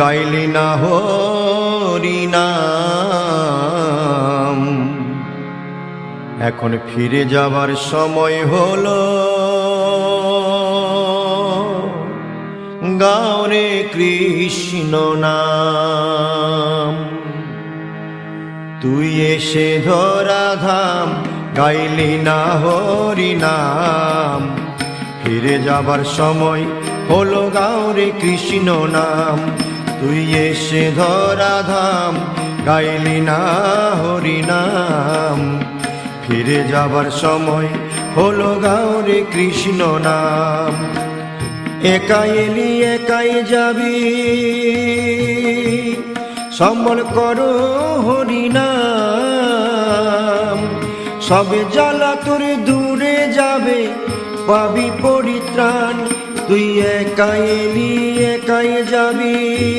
গাইলি না হরিনাম এখন ফিরে যাবার সময় হলো। গাওরে কৃষ্ণ নাম। তুই এসে ধরা ধাম, গাইলি না হরিনাম ফিরে যাবার সময় হলো গাওরে কৃষ্ণ নাম। তুই এসে ধরা ধাম গাইলি না হরিনাম ফিরে যাবার সময় হলো গাওরে কৃষ্ণ নাম। একাই এলি, একাই যাবি। সম্বল করো হরিনাম সবে জ্বালা তোর দূরে যাবে, পাবি পরিত্রাণ। তুই একাই এলি, একাই যাবি।